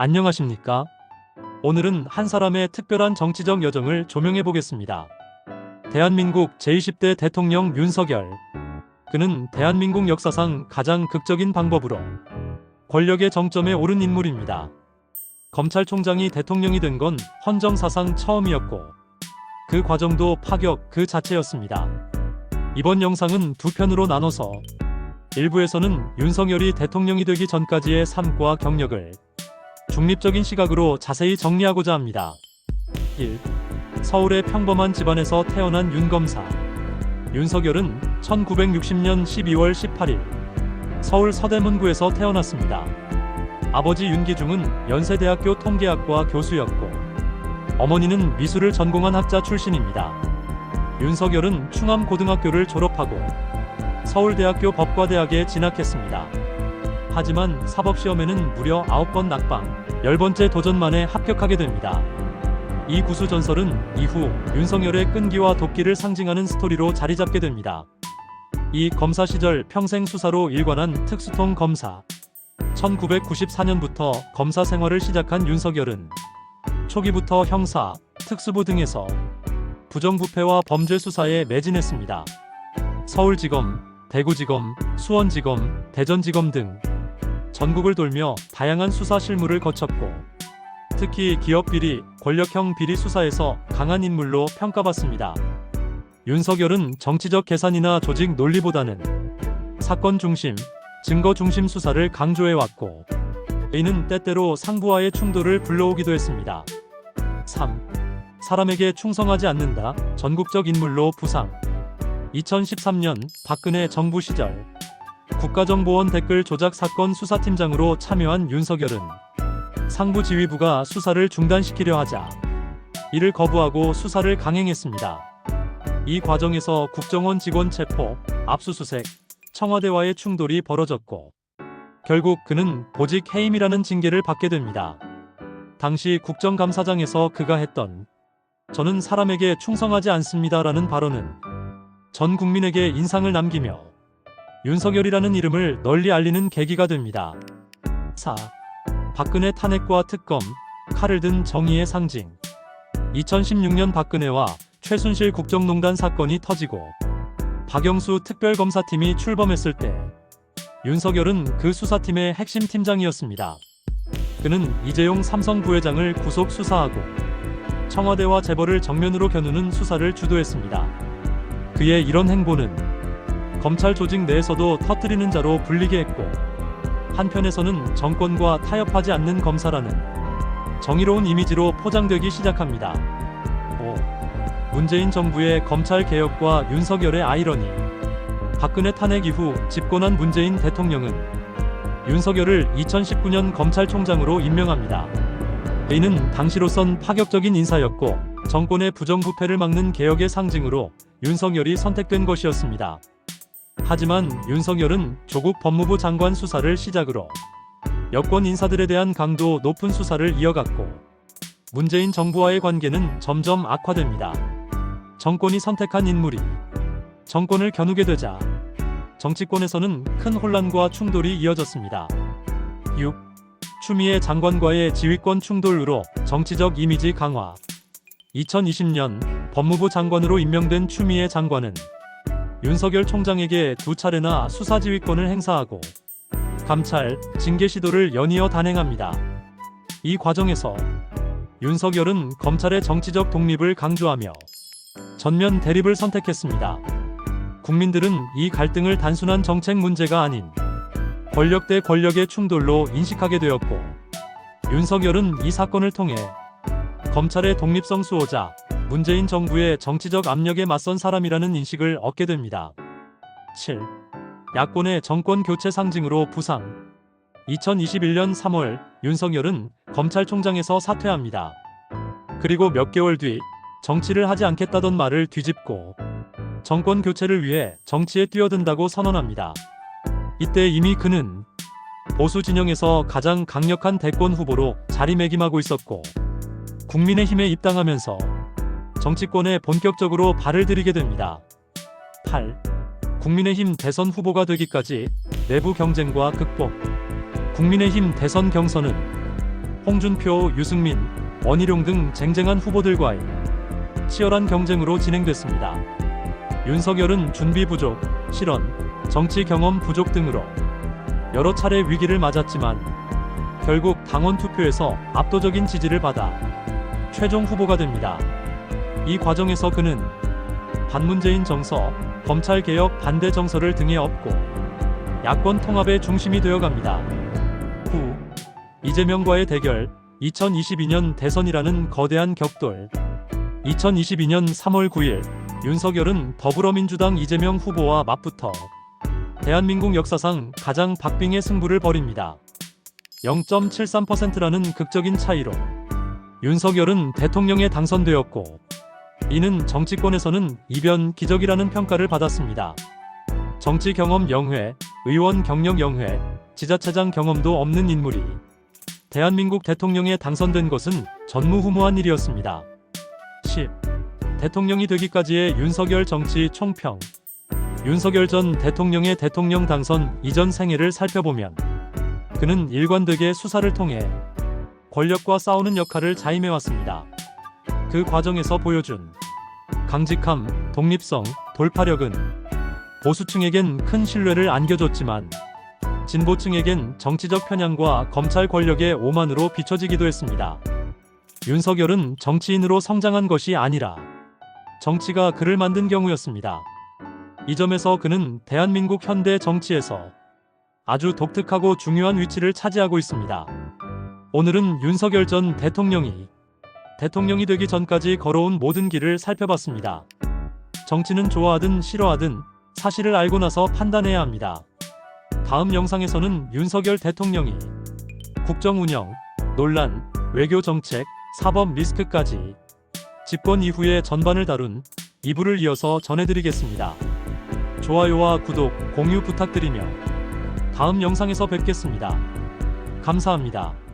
안녕하십니까? 오늘은 한 사람의 특별한 정치적 여정을 조명해 보겠습니다. 대한민국 제20대 대통령 윤석열. 그는 대한민국 역사상 가장 극적인 방법으로 권력의 정점에 오른 인물입니다. 검찰총장이 대통령이 된 건 헌정사상 처음이었고 그 과정도 파격 그 자체였습니다. 이번 영상은 두 편으로 나눠서 일부에서는 윤석열이 대통령이 되기 전까지의 삶과 경력을 중립적인 시각으로 자세히 정리하고자 합니다. 1. 서울의 평범한 집안에서 태어난 윤 검사. 윤석열은 1960년 12월 18일 서울 서대문구에서 태어났습니다. 아버지 윤기중은 연세대학교 통계학과 교수였고 어머니는 미술을 전공한 학자 출신입니다. 윤석열은 충암고등학교를 졸업하고 서울대학교 법과대학에 진학했습니다. 하지만 사법시험에는 무려 9번 낙방, 10번째 도전 만에 합격하게 됩니다. 이 구수 전설은 이후 윤석열의 끈기와 도끼를 상징하는 스토리로 자리 잡게 됩니다. 이 검사 시절 평생 수사로 일관한 특수통 검사. 1994년부터 검사 생활을 시작한 윤석열은 초기부터 형사, 특수부 등에서 부정부패와 범죄 수사에 매진했습니다. 서울지검, 대구지검, 수원지검, 대전지검 등 전국을 돌며 다양한 수사 실무를 거쳤고 특히 기업 비리, 권력형 비리 수사에서 강한 인물로 평가받습니다. 윤석열은 정치적 계산이나 조직 논리보다는 사건 중심, 증거 중심 수사를 강조해왔고 이는 때때로 상부와의 충돌을 불러오기도 했습니다. 3. 사람에게 충성하지 않는다. 전국적 인물로 부상. 2013년 박근혜 정부 시절 국가정보원 댓글 조작 사건 수사팀장으로 참여한 윤석열은 상부 지휘부가 수사를 중단시키려 하자 이를 거부하고 수사를 강행했습니다. 이 과정에서 국정원 직원 체포, 압수수색, 청와대와의 충돌이 벌어졌고 결국 그는 보직 해임이라는 징계를 받게 됩니다. 당시 국정감사장에서 그가 했던 저는 사람에게 충성하지 않습니다라는 발언은 전 국민에게 인상을 남기며 윤석열이라는 이름을 널리 알리는 계기가 됩니다. 4. 박근혜 탄핵과 특검, 칼을 든 정의의 상징. 2016년 박근혜와 최순실 국정농단 사건이 터지고 박영수 특별검사팀이 출범했을 때 윤석열은 그 수사팀의 핵심 팀장이었습니다. 그는 이재용 삼성 부회장을 구속 수사하고 청와대와 재벌을 정면으로 겨누는 수사를 주도했습니다. 그의 이런 행보는 검찰 조직 내에서도 터뜨리는 자로 불리게 했고 한편에서는 정권과 타협하지 않는 검사라는 정의로운 이미지로 포장되기 시작합니다. 5. 문재인 정부의 검찰 개혁과 윤석열의 아이러니. 박근혜 탄핵 이후 집권한 문재인 대통령은 윤석열을 2019년 검찰총장으로 임명합니다. 이는 당시로선 파격적인 인사였고 정권의 부정부패를 막는 개혁의 상징으로 윤석열이 선택된 것이었습니다. 하지만 윤석열은 조국 법무부 장관 수사를 시작으로 여권 인사들에 대한 강도 높은 수사를 이어갔고 문재인 정부와의 관계는 점점 악화됩니다. 정권이 선택한 인물이 정권을 겨누게 되자 정치권에서는 큰 혼란과 충돌이 이어졌습니다. 6. 추미애 장관과의 지휘권 충돌으로 정치적 이미지 강화. 2020년 법무부 장관으로 임명된 추미애 장관은 윤석열 총장에게 두 차례나 수사 지휘권을 행사하고 감찰, 징계 시도를 연이어 단행합니다. 이 과정에서 윤석열은 검찰의 정치적 독립을 강조하며 전면 대립을 선택했습니다. 국민들은 이 갈등을 단순한 정책 문제가 아닌 권력 대 권력의 충돌로 인식하게 되었고 윤석열은 이 사건을 통해 검찰의 독립성 수호자, 문재인 정부의 정치적 압력에 맞선 사람이라는 인식을 얻게 됩니다. 7. 야권의 정권 교체 상징으로 부상. 2021년 3월 윤석열은 검찰총장에서 사퇴합니다. 그리고 몇 개월 뒤 정치를 하지 않겠다던 말을 뒤집고 정권 교체를 위해 정치에 뛰어든다고 선언합니다. 이때 이미 그는 보수 진영에서 가장 강력한 대권 후보로 자리매김하고 있었고 국민의힘에 입당하면서 정치권에 본격적으로 발을 들이게 됩니다. 8. 국민의힘 대선 후보가 되기까지 내부 경쟁과 극복. 국민의힘 대선 경선은 홍준표, 유승민, 원희룡 등 쟁쟁한 후보들과의 치열한 경쟁으로 진행됐습니다. 윤석열은 준비 부족, 실언, 정치 경험 부족 등으로 여러 차례 위기를 맞았지만 결국 당원 투표에서 압도적인 지지를 받아 최종 후보가 됩니다. 이 과정에서 그는 반문재인 정서, 검찰 개혁 반대 정서를 등에 업고 야권 통합의 중심이 되어 갑니다. 후 이재명과의 대결 2022년 대선이라는 거대한 격돌 2022년 3월 9일 윤석열은 더불어민주당 이재명 후보와 맞붙어 대한민국 역사상 가장 박빙의 승부를 벌입니다. 0.73%라는 극적인 차이로 윤석열은 대통령에 당선되었고 이는 정치권에서는 이변 기적이라는 평가를 받았습니다. 정치 경험 0회, 의원 경력 0회, 지자체장 경험도 없는 인물이 대한민국 대통령에 당선된 것은 전무후무한 일이었습니다. 10. 대통령이 되기까지의 윤석열 정치 총평 윤석열 전 대통령의 대통령 당선 이전 생애를 살펴보면 그는 일관되게 수사를 통해 권력과 싸우는 역할을 자임해왔습니다. 그 과정에서 보여준 강직함, 독립성, 돌파력은 보수층에겐 큰 신뢰를 안겨줬지만 진보층에겐 정치적 편향과 검찰 권력의 오만으로 비춰지기도 했습니다. 윤석열은 정치인으로 성장한 것이 아니라 정치가 그를 만든 경우였습니다. 이 점에서 그는 대한민국 현대 정치에서 아주 독특하고 중요한 위치를 차지하고 있습니다. 오늘은 윤석열 전 대통령이 대통령이 되기 전까지 걸어온 모든 길을 살펴봤습니다. 정치는 좋아하든 싫어하든 사실을 알고 나서 판단해야 합니다. 다음 영상에서는 윤석열 대통령이 국정 운영, 논란, 외교 정책, 사법 리스크까지 집권 이후의 전반을 다룬 2부를 이어서 전해드리겠습니다. 좋아요와 구독, 공유 부탁드리며 다음 영상에서 뵙겠습니다. 감사합니다.